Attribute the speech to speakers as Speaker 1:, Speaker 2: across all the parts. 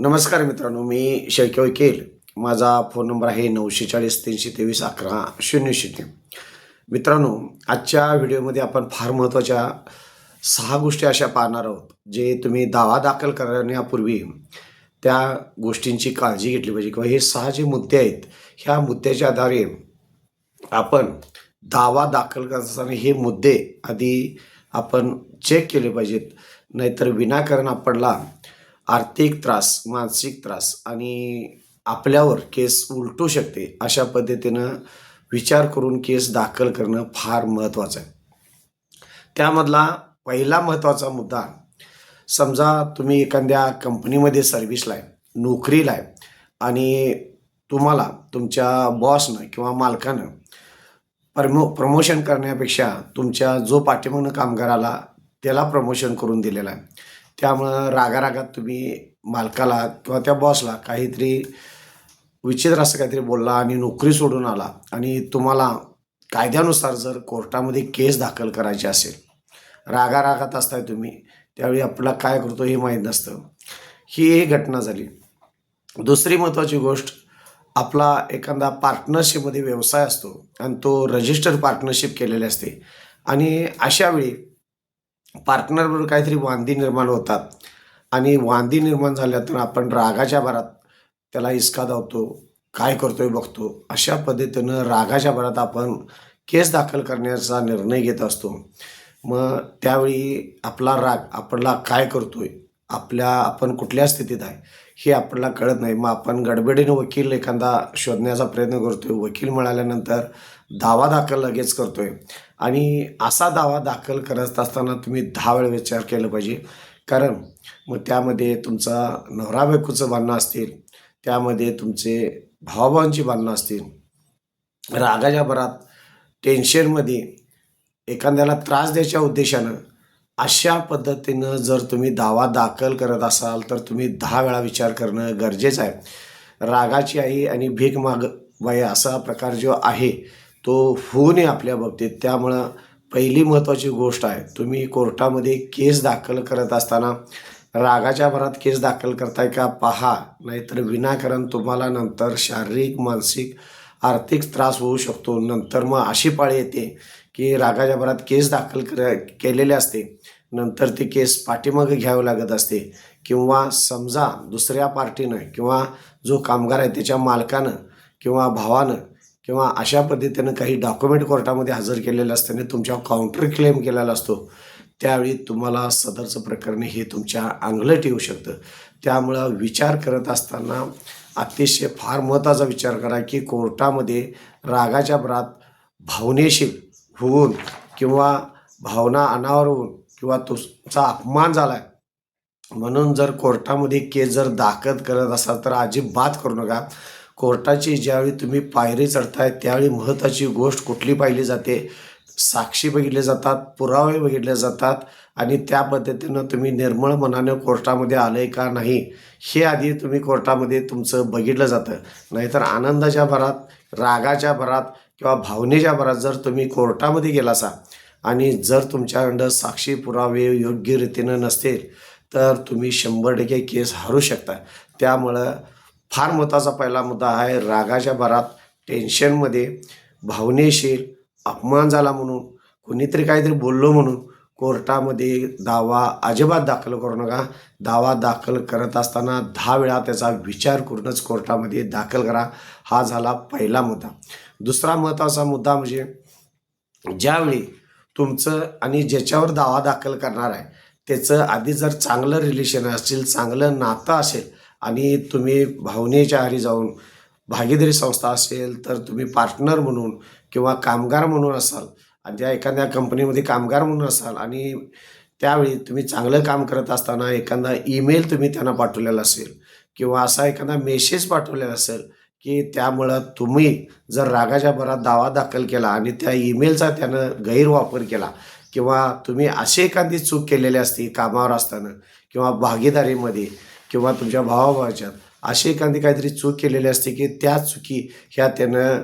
Speaker 1: नमस्कार मित्रांनो मी शैक्य वकील माझा फोन नंबर आहे नऊशे चाळीस तीनशे तेवीस अकरा शून्य शून्य. मित्रांनो आजच्या व्हिडिओमध्ये आपण फार महत्त्वाच्या सहा गोष्टी अशा पाहणार आहोत जे तुम्ही दावा दाखल करण्यापूर्वी त्या गोष्टींची काळजी घेतली पाहिजे किंवा हे सहा जे मुद्दे आहेत ह्या मुद्द्याच्या आधारे आपण दावा दाखल करत असताना हे मुद्दे आधी आपण चेक केले पाहिजेत. नाहीतर विनाकारण आपणला आर्थिक त्रास मानसिक त्रास आणि आपल्यावर केस उलटू शकते अशा पद्धतीनं विचार करून केस दाखल करणं फार महत्त्वाचं आहे. त्यामधला पहिला महत्त्वाचा मुद्दा समजा तुम्ही एखाद्या कंपनीमध्ये सर्व्हिसला आहे नोकरीला आहे आणि तुम्हाला तुमच्या बॉसनं किंवा मालकानं प्रमो प्रमोशन करण्यापेक्षा तुमच्या जो पाठीमागनं कामगाराला त्याला प्रमोशन करून दिलेला आहे त्यामुळं रागारागात तुम्ही मालकाला किंवा त्या बॉसला काहीतरी विचित्र असं काहीतरी बोलला आणि नोकरी सोडून आला आणि तुम्हाला कायद्यानुसार जर कोर्टामध्ये केस दाखल करायची असेल रागारागात असताय तुम्ही त्यावेळी आपला काय करतो हे माहीत नसतं. ही एक घटना झाली. दुसरी महत्त्वाची गोष्ट आपला एखादा पार्टनरशिपमध्ये व्यवसाय असतो आणि तो रजिस्टर पार्टनरशिप केलेले असते. आणि अशावेळी पार्टनरबरोबर काहीतरी वांदी निर्माण होतात. आणि वांदी निर्माण झाल्यातून आपण रागाच्या भरात त्याला हिसका धावतो काय करतोय बघतो अशा पद्धतीनं रागाच्या भरात आपण केस दाखल करण्याचा निर्णय घेत असतो. मग त्यावेळी आपला राग आपला काय करतोय आपल्या आपण कुठल्या स्थितीत आहे हे आपल्याला कळत नाही. मग आपण गडबडीनं वकील एखादा शोधण्याचा प्रयत्न करतोय. वकील मिळाल्यानंतर दावा दाखल लगेच करतोय. आणि असा दावा दाखल करत असताना तुम्ही दहा वेळ विचार केला पाहिजे. कारण मग त्यामध्ये तुमचा नवरा बायकोचं भांडणं असतील त्यामध्ये तुमचे भावाभावांची भांडणं असतील रागाच्या भरात टेन्शनमध्ये एखाद्याला त्रास द्यायच्या उद्देशानं अशा पद्धतीनं जर तुम्ही दावा दाखल करत असाल तर तुम्ही दहा वेळा विचार करणं गरजेचं आहे. रागाची आई आणि भीक माग बाई असा प्रकार जो आहे तो होऊ नये आपल्या बाबतीत त्यामुळं पहिली महत्त्वाची गोष्ट आहे तुम्ही कोर्टामध्ये केस दाखल करत असताना रागाच्या भरात केस दाखल करताय का पहा नाहीतर विनाकारण तुम्हाला नंतर शारीरिक मानसिक आर्थिक त्रास होऊ शकतो. नंतर मग अशी पाळी येते की रागाच्या भरात केस दाखल कर केलेले असते नंतर ती केस पाठीमागे घ्यावं लागत असते. किंवा समजा दुसऱ्या पार्टीनं किंवा जो कामगार आहे त्याच्या मालकानं किंवा भावानं किंवा अशा पद्धतीनं काही डॉक्युमेंट कोर्टामध्ये हजर केलेलं असताना तुमच्यावर काउंटर क्लेम केलेला असतो त्यावेळी तुम्हाला सदरचं प्रकरण हे तुमच्या अंगलट येऊ शकतं. त्यामुळं विचार करत असताना अतिशय फार महत्त्वाचा विचार करा की कोर्टामध्ये रागाच्या भरात भावनेशील होऊन किंवा भावना अनावर होऊन किंवा तुमचा अपमान झाला आहे म्हणून जर कोर्टामध्ये केस जर दाखल करत असाल तर अजिबात करू नका. कोर्टाची ज्यावेळी तुम्ही पायरी चढताय त्यावेळी महत्त्वाची गोष्ट कुठली पाहिली जाते? साक्षी बघितले जातात पुरावे बघितले जातात आणि त्या पद्धतीनं तुम्ही निर्मळ मनानं कोर्टामध्ये आलं आहे का नाही हे आधी तुम्ही कोर्टामध्ये तुमचं बघितलं जातं. नाहीतर आनंदाच्या भरात रागाच्या भरात किंवा भावनेच्या भरात जर तुम्ही कोर्टामध्ये गेला असा आणि जर तुमच्याकडं साक्षी पुरावे योग्य रीतीनं नसतील तर तुम्ही शंभर टक्के केस हरू शकता. त्यामुळं फार महत्त्वाचा पहिला मुद्दा आहे रागाच्या भरात टेन्शनमध्ये भावनेशील अपमान झाला म्हणून कोणीतरी काहीतरी बोललो म्हणून कोर्टामध्ये दावा अजिबात दाखल करू नका. दावा दाखल करत असताना दहा वेळा त्याचा विचार करूनच कोर्टामध्ये दाखल करा. हा झाला पहिला मुद्दा. दुसरा महत्त्वाचा मुद्दा म्हणजे ज्यावेळी तुमचं आणि ज्याच्यावर दावा दाखल करणार आहे त्याचं आधी जर चांगलं रिलेशन असेल चांगलं नातं असेल आणि तुम्ही भावनेच्या आरी जाऊन भागीदारी संस्था असेल तर तुम्ही पार्टनर म्हणून किंवा कामगार म्हणून असाल आणि त्या एखाद्या कंपनीमध्ये कामगार म्हणून असाल आणि त्यावेळी तुम्ही चांगलं काम करत असताना एखादा ईमेल तुम्ही त्यांना पाठवलेला असेल किंवा असा एखादा मेसेज पाठवलेला असेल की त्यामुळं तुम्ही जर रागाच्या भरात दावा दाखल केला आणि त्या ईमेलचा त्यानं गैरवापर केला किंवा तुम्ही अशी एखादी चूक केलेली असती कामावर असताना किंवा भागीदारीमध्ये किंवा तुमच्या भावाभावाच्यात अशी एखादी काहीतरी चूक केलेली असते की त्या चुकी ह्या त्यानं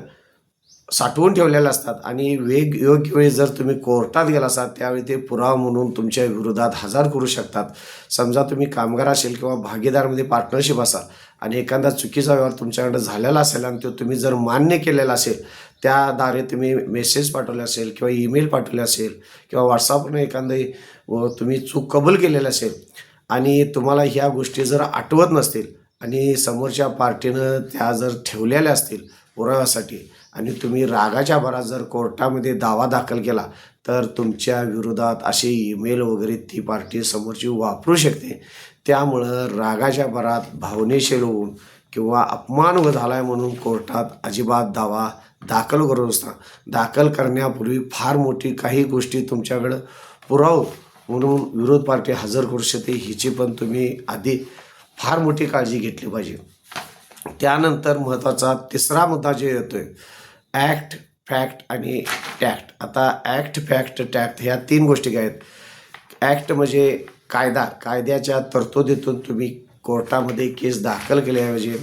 Speaker 1: साठवून ठेवलेल्या असतात आणि वेग योग्य वेळी जर तुम्ही कोर्टात गेला असाल त्यावेळी ते पुरावा म्हणून तुमच्या विरोधात हजर करू शकतात. समजा तुम्ही कामगार असेल किंवा भागीदारमध्ये पार्टनरशिप असाल आणि एखादा चुकीचा व्यवहार तुमच्याकडे झालेला असेल आणि तो तुम्ही जर मान्य केलेला असेल त्याद्वारे तुम्ही मेसेज पाठवले असेल किंवा ईमेल पाठवले असेल किंवा व्हॉट्सअपने एखादी व तुम्ही चूक कबूल केलेली असेल आणि तुम्हाला ह्या गोष्टी जर आठवत नसतील आणि समोरच्या पार्टीनं त्या जर ठेवलेल्या असतील पुराव्यासाठी आणि तुम्ही रागाच्या भरात जर कोर्टामध्ये दावा दाखल केला तर तुमच्या विरोधात असे ईमेल वगैरे ती पार्टी समोरची वापरू शकते. त्यामुळं रागाच्या भरात भावनेशील होऊन किंवा अपमान झाला आहे म्हणून कोर्टात अजिबात दावा दाखल करू नसता दाखल करण्यापूर्वी फार मोठी काही गोष्टी तुमच्याकडं पुरावं म्हणून विरोध पार्टी हजर करू शकते हिची पण तुम्ही आधी फार मोठी काळजी घेतली पाहिजे. त्यानंतर महत्त्वाचा तिसरा मुद्दा जे आहे ॲक्ट फॅक्ट आणि टॅक्ट आता ॲक्ट फॅक्ट टॅक्ट ह्या तीन गोष्टी काय आहेत? ॲक्ट म्हणजे कायदा. कायद्याच्या तरतुदीतून तुम्ही कोर्टामध्ये केस दाखल केल्याऐवजी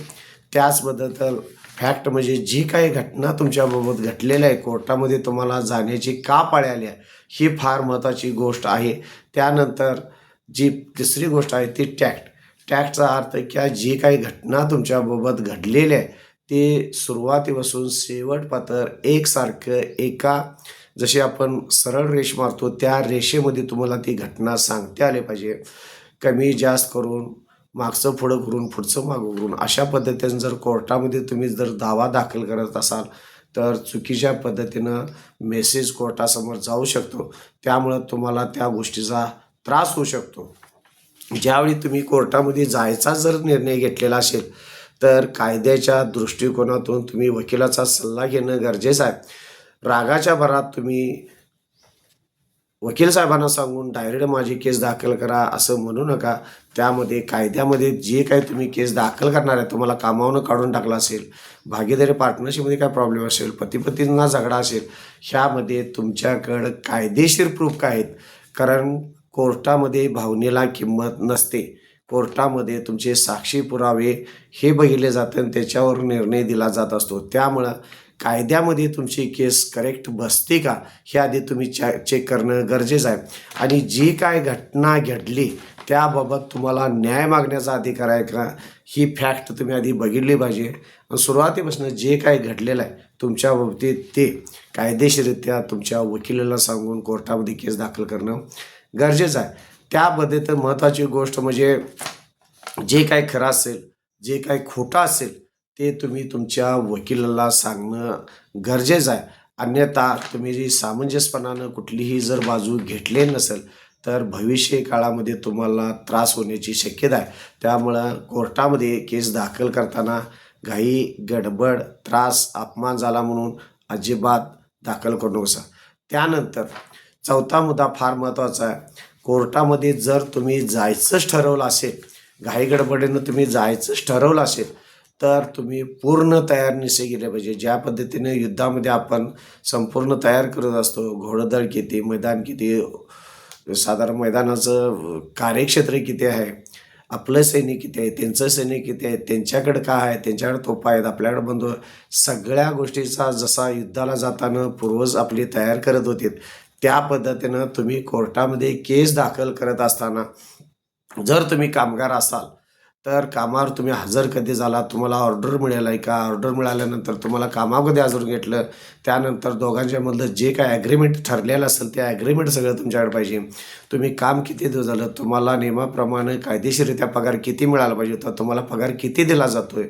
Speaker 1: त्याचबद्दल फॅक्ट म्हणजे जी काही घटना तुमच्याबाबत घडलेल्या आहे कोर्टामध्ये तुम्हाला जाण्याची का पाळी आहे ही फार महत्त्वाची गोष्ट आहे. त्यानंतर जी तिसरी गोष्ट आहे ती टॅक्ट. टॅक्टचा अर्थ की जी काही घटना तुमच्याबाबत घडलेली आहे ते सुरुवातीपासून शेवटपातर एकसारखं एका जशी आपण सरळ रेष मारतो त्या रेषेमध्ये तुम्हाला ती घटना सांगता आली पाहिजे. कमी जास्त करून मागचं पुढं करून पुढचं मागं करून अशा पद्धतीने जर कोर्टामध्ये तुम्ही जर दावा दाखल करत असाल तर चुकीच्या पद्धतीनं मेसेज कोर्टासमोर जाऊ शकतो. त्यामुळं तुम्हाला त्या गोष्टीचा त्रास होऊ शकतो. ज्यावेळी तुम्ही कोर्टामध्ये जायचा जर निर्णय घेतलेला असेल तर कायद्याच्या दृष्टिकोनातून तुम्ही वकिलाचा सल्ला घेणं गरजेचं आहे. रागाच्या भरात तुम्ही वकील साहेबांना सांगून डायरेक्ट माझी केस दाखल करा असं म्हणू नका. त्यामध्ये कायद्यामध्ये जे काही तुम्ही केस दाखल करणार आहे तुम्हाला कामावून काढून टाकला असेल भागीदारी पार्टनरशिपमध्ये काय प्रॉब्लेम असेल पतीपतींना झगडा असेल ह्यामध्ये तुमच्याकडं कायदेशीर प्रूफ काय आहेत? कारण कोर्टामध्ये भावनेला किंमत नसते. कोर्टामध्ये तुमचे साक्षी पुरावे हे बघितले जातं आणि त्याच्यावर निर्णय दिला जात असतो. त्यामुळं कायद्यामध्ये तुमची केस करेक्ट बसते का? हे आधी तुम्ही चॅ चेक करणं गरजेचं आहे. आणि जी काय घटना घडली त्याबाबत तुम्हाला न्याय मागण्याचा अधिकार आहे का? ही फॅक्ट तुम्ही आधी बघितली पाहिजे. आणि सुरुवातीपासून जे काय घडलेलं आहे तुमच्या बाबतीत ते कायदेशीरित्या तुमच्या वकिलाला सांगून कोर्टामध्ये केस दाखल करणं गरजेचं आहे. त्यामध्ये तर महत्त्वाची गोष्ट म्हणजे जे काय खरं असेल जे काय खोटं असेल ते तुम्ही तुमच्या वकिलाला सांगणं गरजेचं आहे. अन्यथा तुम्ही जी सामंजस्यपणानं कुठलीही जर बाजू घेतली नसेल तर भविष्य काळामध्ये तुम्हाला त्रास होण्याची शक्यता आहे. त्यामुळं कोर्टामध्ये केस दाखल करताना घाई गडबड त्रास अपमान झाला म्हणून अजिबात दाखल करू नका त्यानंतर चौथा मुद्दा फार महत्त्वाचा आहे. कोर्टामध्ये जर तुम्ही जायचंच ठरवलं असेल घाई गडबडीनं तुम्ही जायचंच ठरवलं असेल तर तुम्ही पूर्ण तयारीनिशी गेले पाहिजे. ज्या पद्धतीने युद्धामध्ये आपण संपूर्ण तयार करत असतो घोडदळ किती मैदान किती साधारण मैदानाचं कार्यक्षेत्र किती आहे आपलं सैनिक किती आहे त्यांचं सैनिक किती आहे त्यांच्याकडे काय आहे त्यांच्याकडे तोपा आहेत आपल्याकडे बंधू सगळ्या गोष्टीचा जसा युद्धाला जाताना पूर्वज आपली तयार करत होते त्या पद्धतीनं तुम्ही कोर्टामध्ये केस दाखल करत असताना जर तुम्ही कामगार असाल तर कामावर तुम्ही हजर कधी झाला तुम्हाला ऑर्डर मिळाला आहे का? ऑर्डर मिळाल्यानंतर तुम्हाला कामावर कधी हजर घेतलं. त्यानंतर दोघांच्यामधलं जे काय ॲग्रीमेंट ठरलेलं असेल ते ॲग्रीमेंट सगळं तुमच्याकडे पाहिजे. तुम्ही काम किती दिवस झालं? तुम्हाला नियमाप्रमाणे कायदेशीरित्या पगार किती मिळाला पाहिजे होता? तुम्हाला पगार किती दिला जातो आहे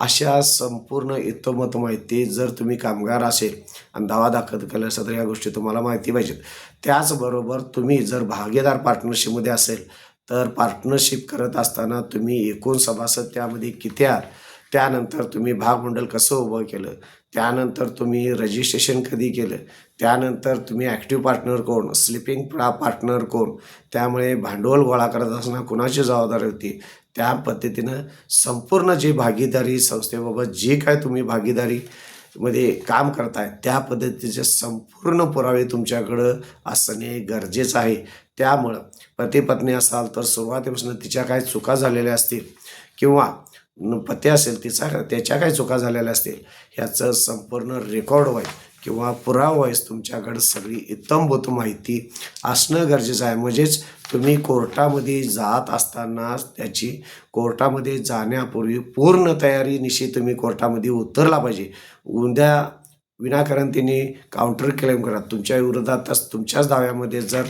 Speaker 1: अशा संपूर्ण इतोमत माहिती जर तुम्ही कामगार असेल आणि दावा दाखल केला असेल तर या गोष्टी तुम्हाला माहिती पाहिजेत. त्याचबरोबर तुम्ही जर भागीदार पार्टनरशिपमध्ये असेल तर पार्टनरशिप करत असताना तुम्ही एकूण सभासद त्यामध्ये किती आहात? त्यानंतर तुम्ही भागमंडल कसं उभं केलं? त्यानंतर तुम्ही रजिस्ट्रेशन कधी केलं? त्यानंतर तुम्ही ॲक्टिव्ह पार्टनर कोण? स्लिपिंग पार्टनर कोण? त्यामुळे भांडवल गोळा करत असताना कुणाची जबाबदारी होती? त्या पद्धतीनं संपूर्ण जे भागीदारी संस्थेबाबत जे काय तुम्ही भागीदारी मध्ये काम करताय त्या पद्धतीचे संपूर्ण पुरावे तुमच्याकडं असणे गरजेचं आहे. त्यामुळं पती पत्नी असाल तर सुरुवातीपासून तिच्या काय चुका झालेल्या असतील किंवा पती असेल तिचा त्याच्या काही चुका झालेल्या असतील ह्याचं संपूर्ण रेकॉर्ड वाईज किंवा पुरावा तुमच्याकडं सगळी इत्तमभूत माहिती असणं गरजेचं आहे. म्हणजेच तुम्ही कोर्टामध्ये जात असताना त्याची कोर्टामध्ये जाण्यापूर्वी पूर्ण तयारीनिशी तुम्ही कोर्टामध्ये उतरला पाहिजे. उद्या विनाकारण तिने काउंटर क्लेम करा. तुमच्या विरोधातच तुमच्याच दाव्यामध्ये जर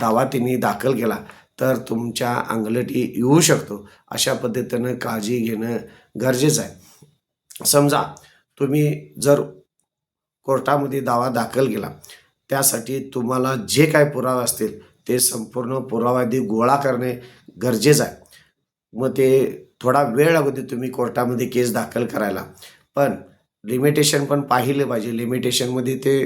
Speaker 1: दावा तिने दाखल केला तर तुमच्या अंगलटी येऊ शकतो. अशा पद्धतीनं काळजी घेणं गरजेचं आहे. समजा तुम्ही जर कोर्टामध्ये दावा दाखल केला त्यासाठी तुम्हाला जे काय पुरावे असतील ते संपूर्ण पुरावादी गोळा करणे गरजेचं आहे. मग ते थोडा वेळ अगोदर तुम्ही कोर्टामध्ये केस दाखल करायला. पण लिमिटेशन पण पाहिले पाहिजे. लिमिटेशनमध्ये ते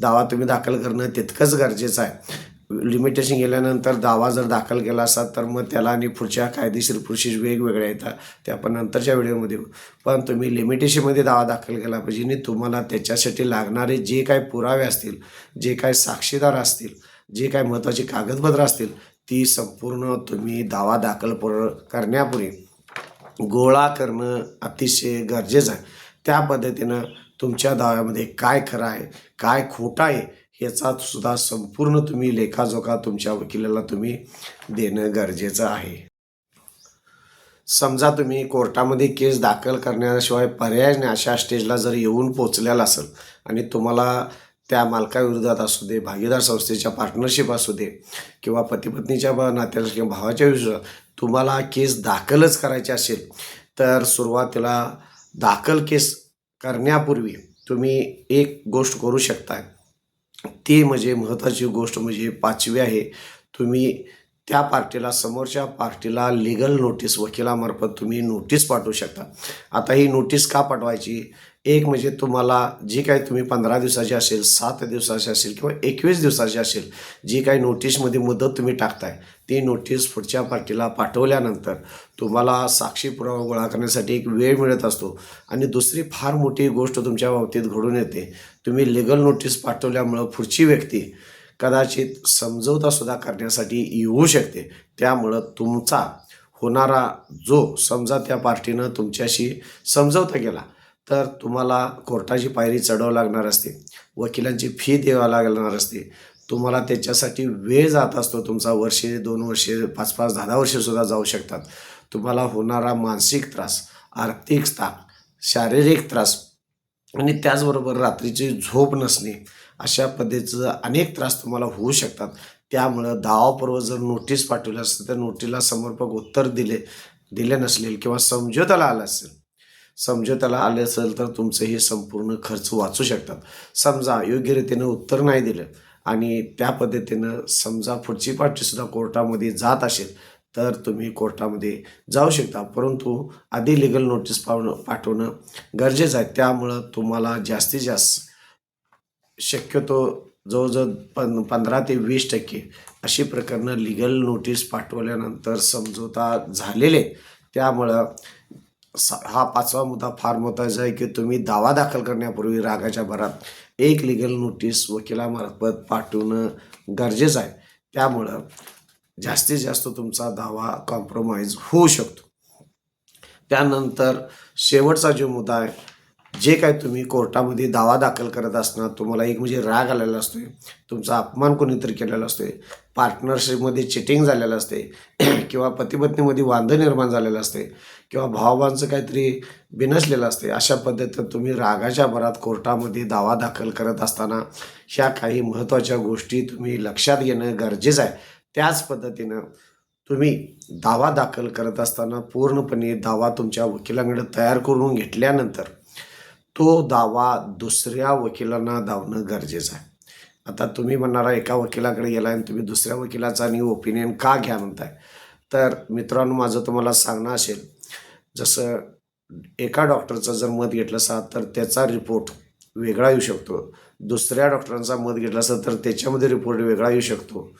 Speaker 1: दावा तुम्ही दाखल करणं तितकंच गरजेचं आहे. लिमिटेशन गेल्यानंतर दावा जर दाखल केला असा तर मग त्याला आणि पुढच्या कायदेशीर प्रोसेस वेगवेगळ्या येतात. ते आपण नंतरच्या व्हिडिओमध्ये पण तुम्ही लिमिटेशनमध्ये दावा दाखल केला पाहिजे आणि तुम्हाला त्याच्यासाठी लागणारे जे काय पुरावे असतील जे काय साक्षीदार असतील जे काय महत्त्वाची कागदपत्रं असतील ती संपूर्ण तुम्ही दावा दाखल पर करण्यापूर्वी गोळा करणं अतिशय गरजेचं आहे. त्या पद्धतीनं तुमच्या दाव्यामध्ये काय खरं आहे काय खोटं आहे याचा सुद्धा संपूर्ण तुम्ही लेखाजोखा तुमच्या वकिलाला तुम्ही देणं गरजेचं आहे. समजा तुम्ही कोर्टामध्ये केस दाखल करण्याशिवाय पर्याय नाही अशा स्टेजला जर येऊन पोचलेला असेल आणि तुम्हाला त्या मालकाविरोधात असू दे भागीदार संस्थेच्या पार्टनरशिप असू दे किंवा पतीपत्नीच्या नात्याला किंवा भावाच्या विरोधात तुम्हाला केस दाखलच करायची असेल तर सुरुवातीला दाखल केस करण्यापूर्वी तुम्ही एक गोष्ट करू शकता ती म्हणजे महत्त्वाची गोष्ट म्हणजे पाचवी आहे तुम्ही त्या पार्टीला समोरच्या पार्टीला लिगल नोटीस वकिलामार्फत तुम्ही नोटीस पाठवू शकता. आता ही नोटीस का पाठवायची? एक म्हणजे तुम्हाला जी काही तुम्ही पंधरा दिवसाची असेल सात दिवसाची असेल किंवा एकवीस दिवसाची असेल जी काही नोटीसमध्ये मुदत तुम्ही टाकताय ती नोटीस पुढच्या पार्टीला पाठवल्यानंतर तुम्हाला साक्षी पुरावा गोळा करण्यासाठी एक वेळ मिळत असतो. आणि दुसरी फार मोठी गोष्ट तुमच्या बाबतीत घडून येते. तुम्ही लिगल नोटीस पाठवल्यामुळं पुढची व्यक्ती कदाचित समजवतासुद्धा करण्यासाठी येऊ शकते. त्यामुळं तुमचा होणारा जो समजा त्या पार्टीनं तुमच्याशी समजवता गेला तर तुम्हाला कोर्टाची पायरी चढावं लागणार असते. वकिलांची फी द्यावी लागणार असते. तुम्हाला त्याच्यासाठी वेळ जात असतो. तुमचा वर्षे दोन वर्षे पाच पाच दहा दहा वर्षेसुद्धा जाऊ शकतात. तुम्हाला होणारा मानसिक त्रास आर्थिक ताक शारीरिक त्रास आणि त्याचबरोबर रात्रीची झोप नसणे अशा पद्धतीचं अनेक त्रास तुम्हाला होऊ शकतात. त्यामुळं दावापूर्व जर नोटीस पाठवली असेल तर नोटीसला समर्पक उत्तर दिले दिले नसले किंवा समझोत्याला आलं असेल समझोत्याला आले असेल तर तुमचे हे संपूर्ण खर्च वाचू शकतात. समजा योग्यरीतीनं उत्तर नाही दिलं आणि त्या पद्धतीनं समजा पुढची पार्टीसुद्धा कोर्टामध्ये जात असेल तर तुम्ही कोर्टामध्ये जाऊ शकता. परंतु आधी लिगल नोटीस पावणं पाठवणं गरजेचं आहे. त्यामुळं तुम्हाला जास्तीत जास्त शक्यतो जवळजवळ पं पंधरा ते वीस टक्के अशी प्रकरणं लिगल नोटीस पाठवल्यानंतर समजोता झालेले त्यामुळं हा पाचवा मुद्दा फार महत्त्वाचा आहे की तुम्ही दावा दाखल करण्यापूर्वी रागाच्या भरात एक लिगल नोटीस वकिलामार्फत पाठवणं गरजेचं आहे. त्यामुळं जास्तीत जास्त तुमचा दावा कॉम्प्रोमाइज होऊ शकतो. त्यानंतर शेवटचा जो मुद्दा आहे जे काय तुम्ही कोर्टामध्ये दावा दाखल करत असणार तुम्हाला एक म्हणजे राग आलेला असतोय तुमचा अपमान कोणीतरी केलेला असतोय पार्टनरशिपमध्ये चिटिंग झालेलं असते. किंवा पतीपत्नीमध्ये वांदं निर्माण झालेलं असते. किंवा भावभावांचं काहीतरी बिनसलेलं असते. अशा पद्धतीनं तुम्ही रागाच्या भरात कोर्टामध्ये दावा दाखल करत असताना ह्या काही महत्त्वाच्या गोष्टी तुम्ही लक्षात घेणं गरजेचं आहे. त्याच पद्धतीनं तुम्ही दावा दाखल करत असताना पूर्णपणे दावा तुमच्या वकिलांकडे तयार करून घेतल्यानंतर तो दावा दुसऱ्या वकिलांना धावणं गरजेचं आहे. आता तुम्ही म्हणणारा एका वकिलाकडे गेला आणि तुम्ही दुसऱ्या वकिलाचा आणि ओपिनियन का घ्या म्हणताय? तर मित्रांनो माझं तुम्हाला सांगणं असेल जसं एका डॉक्टरचं जर मत घेतलं असा तर त्याचा रिपोर्ट वेगळा येऊ शकतो. दुसऱ्या डॉक्टरांचा मत घेतला असेल तर त्याच्यामध्ये रिपोर्ट वेगळा येऊ शकतो.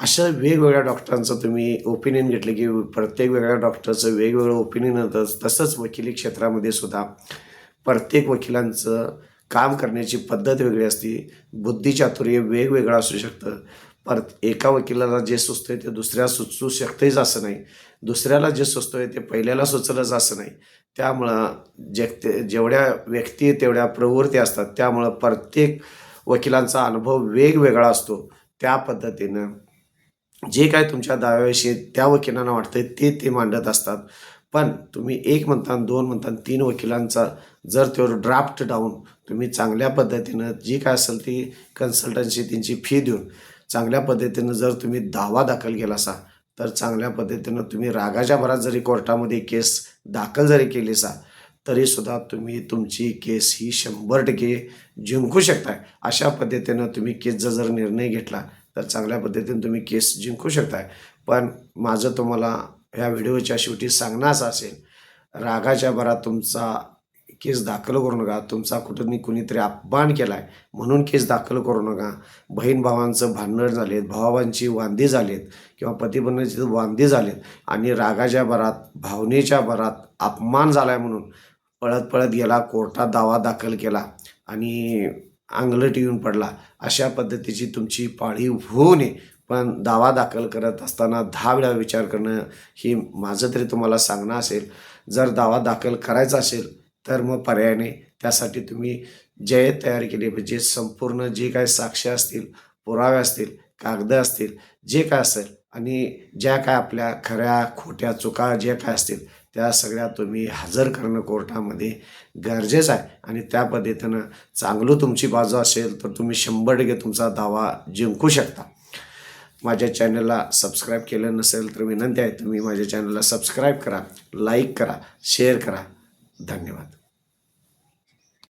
Speaker 1: अशा वेगवेगळ्या डॉक्टरांचं तुम्ही ओपिनियन घेतलं की प्रत्येक वेगळ्या डॉक्टरचं वेगवेगळं ओपिनियन होतं तसंच वकिली क्षेत्रामध्ये सुद्धा प्रत्येक वकिलांचं काम करण्याची पद्धत वेगळी असते बुद्धिचातुर्य वेगवेगळं असू शकतं. परत एका वकिलाला जे सुचतंय ते दुसऱ्या सुचू शकतेच असं नाही. दुसऱ्याला जे सुचतोय ते पहिल्याला सुचलंच असं नाही. त्यामुळं जे ते जेवढ्या व्यक्ती तेवढ्या प्रवृत्ती असतात. त्यामुळं प्रत्येक वकिलांचा अनुभव वेगवेगळा असतो. त्या पद्धतीनं जे काय तुमच्या दाव्याविषयी त्या वकिलांना वाटतं ते ते मांडत असतात. पण तुम्ही एक म्हणता दोन म्हणता तीन वकिलांचा जर त्यावर ड्राफ्ट डाऊन तुम्ही चांगल्या पद्धतीनं जी काय असेल ती कन्सल्टन्सी त्यांची फी देऊन चांगल्या पद्धतीनं जर तुम्ही दावा दाखल केला असा तर चांगल्या पद्धतीनं तुम्ही रागाच्या भरात जरी कोर्टामध्ये केस दाखल जरी केली असा तरीसुद्धा तुम्ही तुमची केस ही शंभर टक्के जिंकू शकताय. अशा पद्धतीनं तुम्ही केसचा जर निर्णय घेतला तर चांगल्या पद्धतीने तुम्ही केस जिंकू शकताय. पण माझं तुम्हाला ह्या व्हिडिओच्या शेवटी सांगणं असेल रागाच्या भरात तुमचा केस दाखल करू नका तुमचा कुठून कुणीतरी अपमान केला आहे म्हणून केस दाखल करू नका. बहीण भावांचं भांडण झालेत भावांची वांदी झालेत किंवा पतीबंधाची वांदी झालेत आणि रागाच्या भरात भावनेच्या भरात अपमान झाला आहे म्हणून पळत पळत गेला कोर्टात दावा दाखल केला आणि अंगलट येऊन पडला. अशा पद्धतीची तुमची पाळी होऊ नये. पण दावा दाखल करत असताना दहा वेळा विचार करणं ही माझं तरी तुम्हाला सांगणं असेल. जर दावा दाखल करायचा असेल तर मग पर्याय नाही त्यासाठी तुम्ही जय तयार केले म्हणजे संपूर्ण जे काय साक्ष असतील पुरावे असतील कागद असतील जे काय असेल आणि ज्या काय आपल्या खऱ्या खोट्या चुका ज्या काय असतील त्या सगळ्या तुम्ही हजर करणं कोर्टामध्ये गरजेचं आहे. आणि त्या पद्धतीनं चांगलं तुमची बाजू असेल तर तुम्ही शंभर टक्के तुमचा दावा जिंकू शकता. माझ्या चॅनलला सबस्क्राईब केलं नसेल तर विनंती आहे तुम्ही माझ्या चॅनलला सबस्क्राईब करा लाईक करा शेअर करा. धन्यवाद.